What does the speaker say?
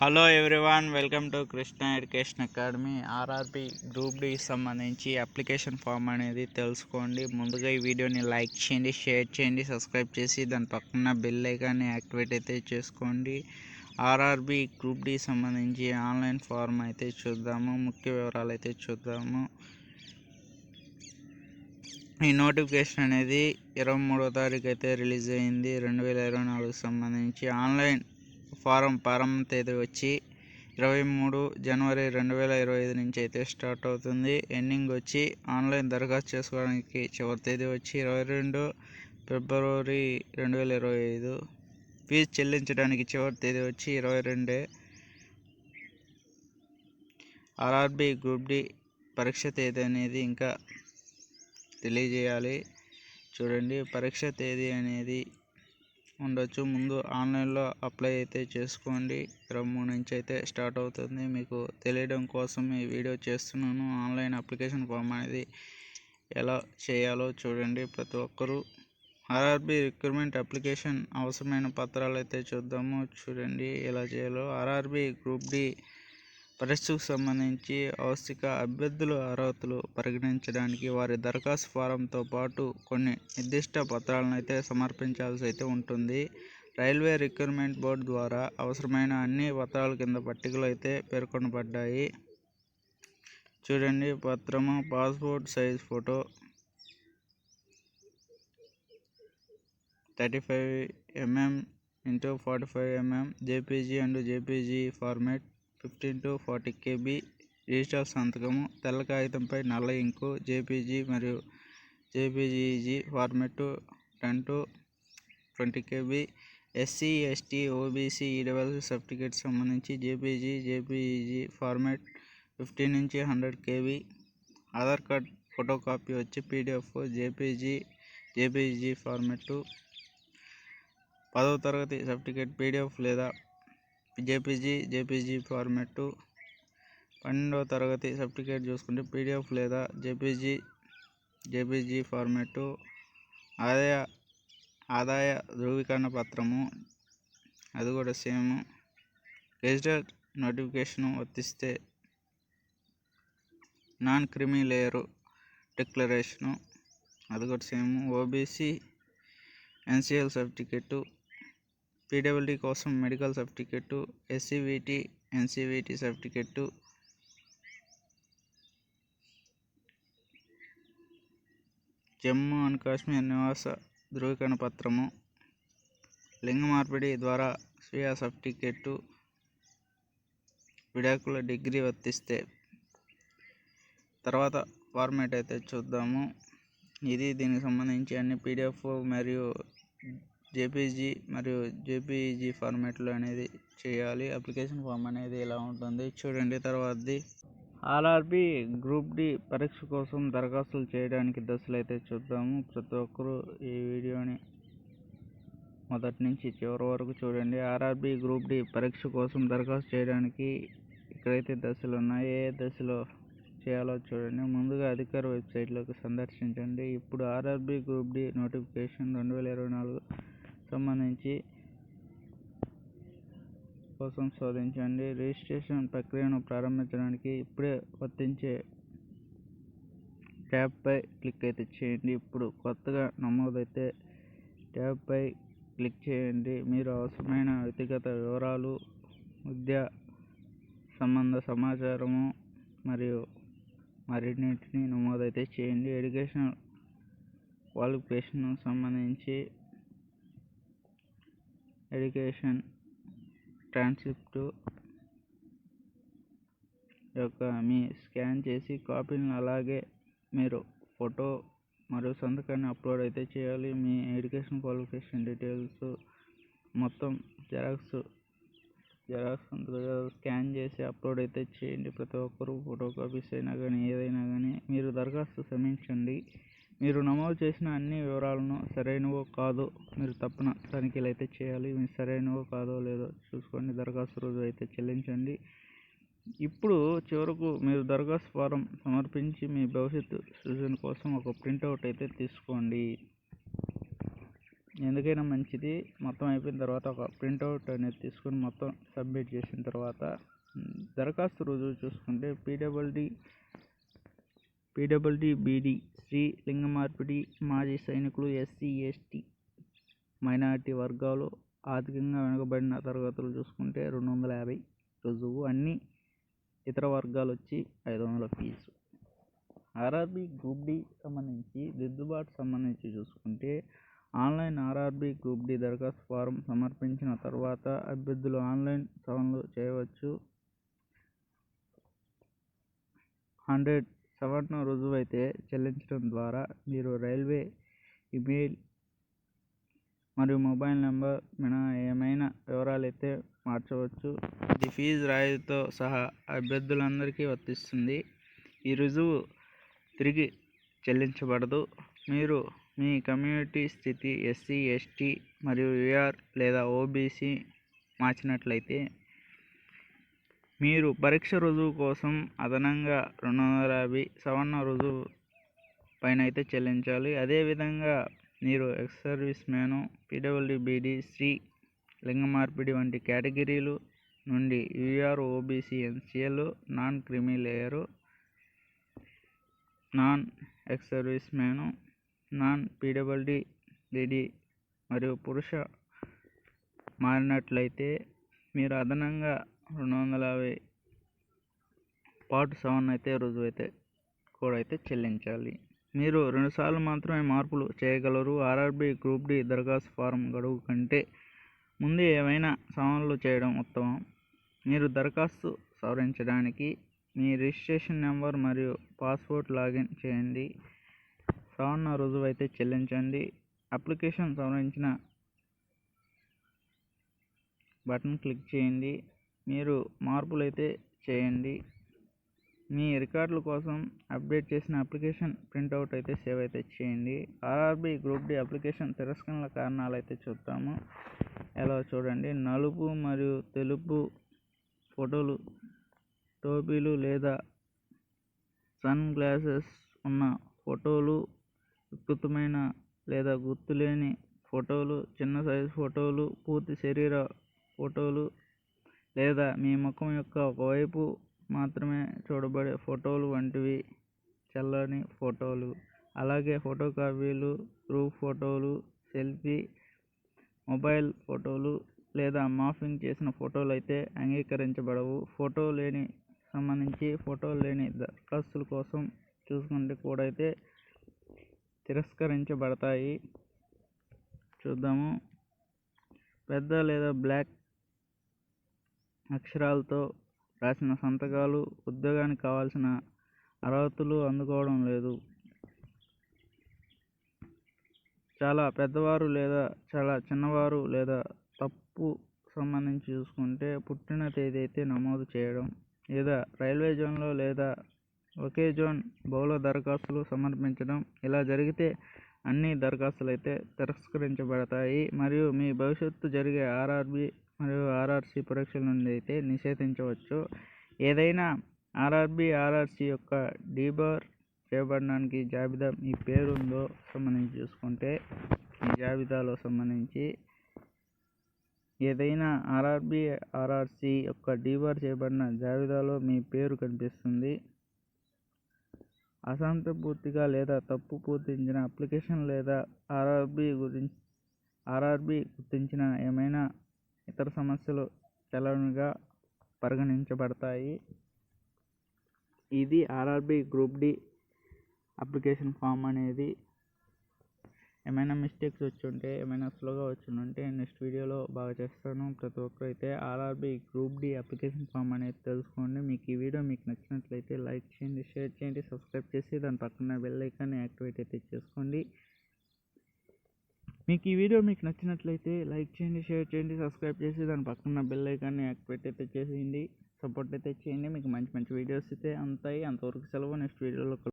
Hello everyone welcome to Krishna education academy RRB group D సంబంధించి application form అనేది తెలుసుకోండి. ముందుగా ఈ వీడియోని లైక్ చేయండి షేర్ చేయండి సబ్స్క్రైబ్ చేసి దాని పక్కన బెల్ ఐకాన్ని యాక్టివేట్ అయితే చేసుకోండి. ఆర్ఆర్బి గ్రూప్ డి సంబంధించి ఆన్లైన్ ఫామ్ అయితే చూద్దాము ముఖ్య వివరాలు అయితే చూద్దాము. ఈ నోటిఫికేషన్ అనేది ఇరవై మూడో తారీఖు అయితే రిలీజ్ అయింది రెండు వేల ఇరవై నాలుగు సంబంధించి ఆన్లైన్ ఫారం ప్రారంభ తేదీ వచ్చి ఇరవై మూడు జనవరి రెండు వేల ఇరవై ఐదు నుంచి అయితే స్టార్ట్ అవుతుంది. ఎండింగ్ వచ్చి ఆన్లైన్ దరఖాస్తు చేసుకోవడానికి చివరి తేదీ వచ్చి ఇరవై రెండు ఫిబ్రవరి రెండు వేల ఇరవై ఐదు. ఫీజు చెల్లించడానికి చివరి తేదీ వచ్చి ఇరవై రెండే. ఆర్ఆర్బి గ్రూప్ డి పరీక్ష తేదీ అనేది ఇంకా తెలియజేయాలి. చూడండి పరీక్ష తేదీ అనేది ఉండొచ్చు. ముందు ఆన్లైన్లో అప్లై అయితే చేసుకోండి. ఇరవై మూడు నుంచి అయితే స్టార్ట్ అవుతుంది. మీకు తెలియడం కోసం ఈ వీడియో చేస్తున్నాను. ఆన్లైన్ అప్లికేషన్ ఫామ్ అనేది ఎలా చేయాలో చూడండి. ప్రతి ఒక్కరూ ఆర్ఆర్బి రిక్రూట్మెంట్ అప్లికేషన్ అవసరమైన పత్రాలు అయితే చూద్దాము. చూడండి ఎలా చేయాలో. ఆర్ఆర్బి గ్రూప్ డి పరీక్షకు సంబంధించి అవశ్యక అభ్యర్థుల అర్హతలు పరిగణించడానికి వారి దరఖాస్తు ఫారంతో పాటు కొన్ని నిర్దిష్ట పత్రాలను అయితే సమర్పించాల్సి అయితే ఉంటుంది. రైల్వే రిక్రూట్మెంట్ బోర్డు ద్వారా అవసరమైన అన్ని పత్రాల కింద పట్టికలు అయితే పేర్కొనబడ్డాయి. చూడండి పత్రము passport size photo thirty five mm into forty five mm JPG and JPG format fifteen to forty KB digital సంతకము తెల్ల కాగితంపై నల్ల ఇంకు జేపీజీ మరియు JPG format ten to twenty KB SC ST OBC EW certificate సంబంధించి JPG JPG format fifty నుంచి hundred KB Aadhaar card photo copy వచ్చి PDF JPG JPG format పదవ తరగతి సర్టిఫికేట్ పీడిఎఫ్ లేదా జేపీజీ జేపీజీ ఫార్మెట్టు. పన్నెండవ తరగతి certificate చూసుకుంటే PDF లేదా జేపీజీ జేపీజీ ఫార్మెట్టు. ఆదాయ ఆదాయ ధృవీకరణ పత్రము. అది కూడా సేమ్. గెజిటెడ్ నోటిఫికేషన్ వర్తిస్తే నాన్ క్రిమి లేయరు డిక్లరేషను. అది కూడా same. OBC NCL certificate. PWD కోసం medical certificate SCVT NCVT certificate Jammu and Kashmir నివాస ధృవీకరణ పత్రము లింగ మార్పిడి ద్వారా స్వీయ సర్టిఫికెట్టు విడాకుల డిగ్రీ వర్తిస్తే తర్వాత ఫార్మేట్ అయితే చూద్దాము. ఇది దీనికి సంబంధించి అన్ని పీడిఎఫ్ మరియు జేపీజీ మరియు జేపీజీ ఫార్మాట్లో అనేది చేయాలి. అప్లికేషన్ ఫామ్ అనేది ఇలా ఉంటుంది చూడండి. తర్వాతది ఆర్ఆర్బి గ్రూప్ డి పరీక్ష కోసం దరఖాస్తులు చేయడానికి దశలు అయితే చూద్దాము. ప్రతి ఒక్కరూ ఈ వీడియోని మొదటి నుంచి చివరి వరకు చూడండి. ఆర్ఆర్బి గ్రూప్ డి పరీక్ష కోసం దరఖాస్తు చేయడానికి ఇక్కడైతే దశలు ఉన్నాయి. ఏ దశలో చేయాలో చూడండి. ముందుగా అధికార వెబ్సైట్లోకి సందర్శించండి. ఇప్పుడు ఆర్ఆర్బి గ్రూప్ డి నోటిఫికేషన్ రెండు వేల ఇరవై నాలుగు సంబంధించి కోసం శోధించండి. రిజిస్ట్రేషన్ ప్రక్రియను ప్రారంభించడానికి ఇప్పుడే వర్తించే ట్యాబ్పై క్లిక్ అయితే చేయండి. ఇప్పుడు కొత్తగా నమోదైతే ట్యాబ్పై క్లిక్ చేయండి. మీరు అవసరమైన వ్యక్తిగత వివరాలు విద్యా సంబంధ సమాచారము మరియు మరిన్నింటిని నమోదైతే చేయండి. ఎడ్యుకేషనల్ క్వాలిఫికేషన్ సంబంధించి ఎడ్యుకేషన్ ట్రాన్స్క్రిప్ట్ యొక్క మీ స్కాన్ చేసి కాపీలను అలాగే మీరు ఫోటో మరియు సంతకాన్ని అప్లోడ్ అయితే చేయాలి. మీ ఎడ్యుకేషన్ క్వాలిఫికేషన్ డీటెయిల్స్ మొత్తం జెరాక్స్ జెరాక్స్ స్కాన్ చేసి అప్లోడ్ అయితే చేయండి. ప్రతి ఒక్కరూ ఫోటో కాపీస్ అయినా కానీ ఏదైనా కానీ మీరు దరఖాస్తు సమీక్షండి మీరు నమోదు చేసిన అన్ని వివరాలను సరైనవో కాదో మీరు తప్పన తనిఖీలు అయితే చేయాలి. మీరు సరైనవో కాదో లేదో చూసుకోండి దరఖాస్తు రోజు అయితే చెల్లించండి. ఇప్పుడు చివరకు మీరు దరఖాస్తు ఫారం సమర్పించి మీ భవిష్యత్తు సృజన కోసం ఒక ప్రింటౌట్ అయితే తీసుకోండి. ఎందుకైనా మంచిది. మొత్తం అయిపోయిన తర్వాత ఒక ప్రింట్అవుట్ అనేది తీసుకొని మొత్తం సబ్మిట్ చేసిన తర్వాత దరఖాస్తు రుజువు చూసుకుంటే పీడబ్ల్యూడి పీడబ్ల్యూడీ బీడీ శ్రీ లింగమార్పిడి మాజీ సైనికులు ఎస్సీ ఎస్టీ మైనారిటీ వర్గాలు ఆర్థికంగా వెనుకబడిన తరగతులు చూసుకుంటే రెండు వందల యాభై రుజువు అన్ని ఇతర వర్గాలు వచ్చి ఐదు వందల ఫీజు. ఆర్ఆర్బి గ్రూప్ డి సంబంధించి దిద్దుబాటు సంబంధించి చూసుకుంటే ఆన్లైన్ ఆర్ఆర్బి గ్రూప్ డి దరఖాస్తు ఫారం సమర్పించిన తర్వాత అభ్యర్థులు ఆన్లైన్ సవరణలు చేయవచ్చు. హండ్రెడ్ సవరణ రుజువు అయితే చెల్లించడం ద్వారా మీరు రైల్వే ఇమెయిల్ మరియు మొబైల్ నెంబర్ మినహా ఏమైనా వివరాలైతే మార్చవచ్చు. ఇది ఫీజు రాయితీతో సహా అభ్యర్థులందరికీ వర్తిస్తుంది. ఈ రుజువు తిరిగి చెల్లించబడదు. మీరు మీ కమ్యూనిటీ స్థితి ఎస్సీ ఎస్టీ మరియు యూఆర్ లేదా ఓబీసీ మార్చినట్లయితే మీరు పరీక్ష రుజువు కోసం అదనంగా రెండు వందల యాభై సవరణ రుజువు పైన అయితే చెల్లించాలి. అదేవిధంగా మీరు ఎక్స్ సర్వీస్ మ్యాను పీడబ్ల్యూబీడీ శ్రీ లింగ మార్పిడి వంటి కేటగిరీలు నుండి UR OBC NCL non creamy layer. Non ex service man non PWD DD మరియు పురుష మారినట్లయితే మీరు అదనంగా రెండు వందల యాభై పాటు సెవెన్ అయితే రుజువు అయితే కూడా అయితే చెల్లించాలి. మీరు రెండుసార్లు మాత్రమే మార్పులు చేయగలరు. ఆర్ఆర్బి గ్రూప్ డి దరఖాస్తు ఫారం గడువు కంటే ముందు ఏవైనా సవరణలు చేయడం ఉత్తమం. మీరు దరఖాస్తు సవరించడానికి మీ రిజిస్ట్రేషన్ నెంబర్ మరియు పాస్వర్డ్ లాగిన్ చేయండి. సవరణ రుజువు అయితే చెల్లించండి. అప్లికేషన్ సవరించిన బటన్ క్లిక్ చేయండి. మీరు మార్పులైతే చేయండి. మీ రికార్డుల కోసం అప్డేట్ చేసిన అప్లికేషన్ ప్రింట్అవుట్ అయితే సేవ్ అయితే చేయండి. ఆర్ఆర్బి గ్రూప్ డి అప్లికేషన్ తిరస్కరణల కారణాలు అయితే చూద్దాము. ఎలా చూడండి. నలుపు మరియు తెలుపు ఫోటోలు టోపీలు లేదా సన్ గ్లాసెస్ ఉన్న ఫోటోలు వికృతమైన లేదా గుర్తులేని ఫోటోలు చిన్న సైజు ఫోటోలు పూర్తి శరీర ఫోటోలు లేదా మీ ముఖం యొక్క ఒక వైపు మాత్రమే చూడబడే ఫోటోలు వంటివి చల్లని ఫోటోలు. అలాగే ఫోటో కాపీలు ఫోటోలు సెల్ఫీ మొబైల్ ఫోటోలు లేదా మాఫింగ్ చేసిన ఫోటోలు అయితే అంగీకరించబడవు. ఫోటో లేని సంబంధించి ఫోటో లేని దరఖాస్తుల కోసం చూసుకుంటే కూడా అయితే తిరస్కరించబడతాయి. చూద్దాము. పెద్ద లేదా బ్లాక్ అక్షరాలతో రాసిన సంతకాలు ఉద్యోగానికి కావాల్సిన అర్హతలు అందుకోవడం లేదు. చాలా పెద్దవారు లేదా చాలా చిన్నవారు లేదా తప్పు సంబంధించి చూసుకుంటే పుట్టిన తేదీ అయితే నమోదు చేయడం లేదా రైల్వే జోన్లో లేదా ఒకే జోన్ బహుళ దరఖాస్తులు సమర్పించడం ఇలా జరిగితే అన్ని దరఖాస్తులు అయితే తిరస్కరించబడతాయి. మరియు మీ భవిష్యత్తు జరిగే ఆర్ఆర్బి మరియు ఆర్ఆర్సీ పరీక్షల నుండి అయితే నిషేధించవచ్చు. ఏదైనా ఆర్ఆర్బి ఆర్ఆర్సీ యొక్క డీబార్ చేయబడడానికి జాబితా మీ పేరు ఉందో సంబంధించి చూసుకుంటే మీ జాబితాలో సంబంధించి ఏదైనా ఆర్ఆర్బి ఆర్ఆర్సీ యొక్క డీబార్ చేయబడిన జాబితాలో మీ పేరు కనిపిస్తుంది. అసంతపూర్తిగా లేదా తప్పు పూర్తించిన అప్లికేషన్ లేదా ఆర్ఆర్బి గురించి ఆర్ఆర్బి గుర్తించిన ఏమైనా ఇతర సమస్యలు చలనగా పరిగణించబడతాయి. ఇది RRB group D application form అనేది. ఏమైనా మిస్టేక్స్ వచ్చి ఉంటే ఏమైనా స్లోగా వచ్చి ఉంటే నెక్స్ట్ వీడియోలో బాగా చేస్తాను. ప్రతి ఒక్కరు అయితే RRB group D application form అనేది తెలుసుకోండి. మీకు ఈ వీడియో మీకు నచ్చినట్లయితే లైక్ చేయండి షేర్ చేయండి సబ్స్క్రైబ్ చేసి దాని పక్కన బెల్ ఐకాన్ని యాక్టివేట్ అయితే చేసుకోండి. మీకు ఈ వీడియో మీకు నచ్చినట్లయితే లైక్ చేయండి షేర్ చేయండి సబ్స్క్రైబ్ చేసి దాని పక్కన బెల్ ఐకాన్ని యాక్టివేట్ అయితే చేసేయండి. సపోర్ట్ అయితే చేయండి. మీకు మంచి మంచి వీడియోస్ అయితే అంతాయి అంతవరకు సెలవు. నెక్స్ట్ వీడియోలో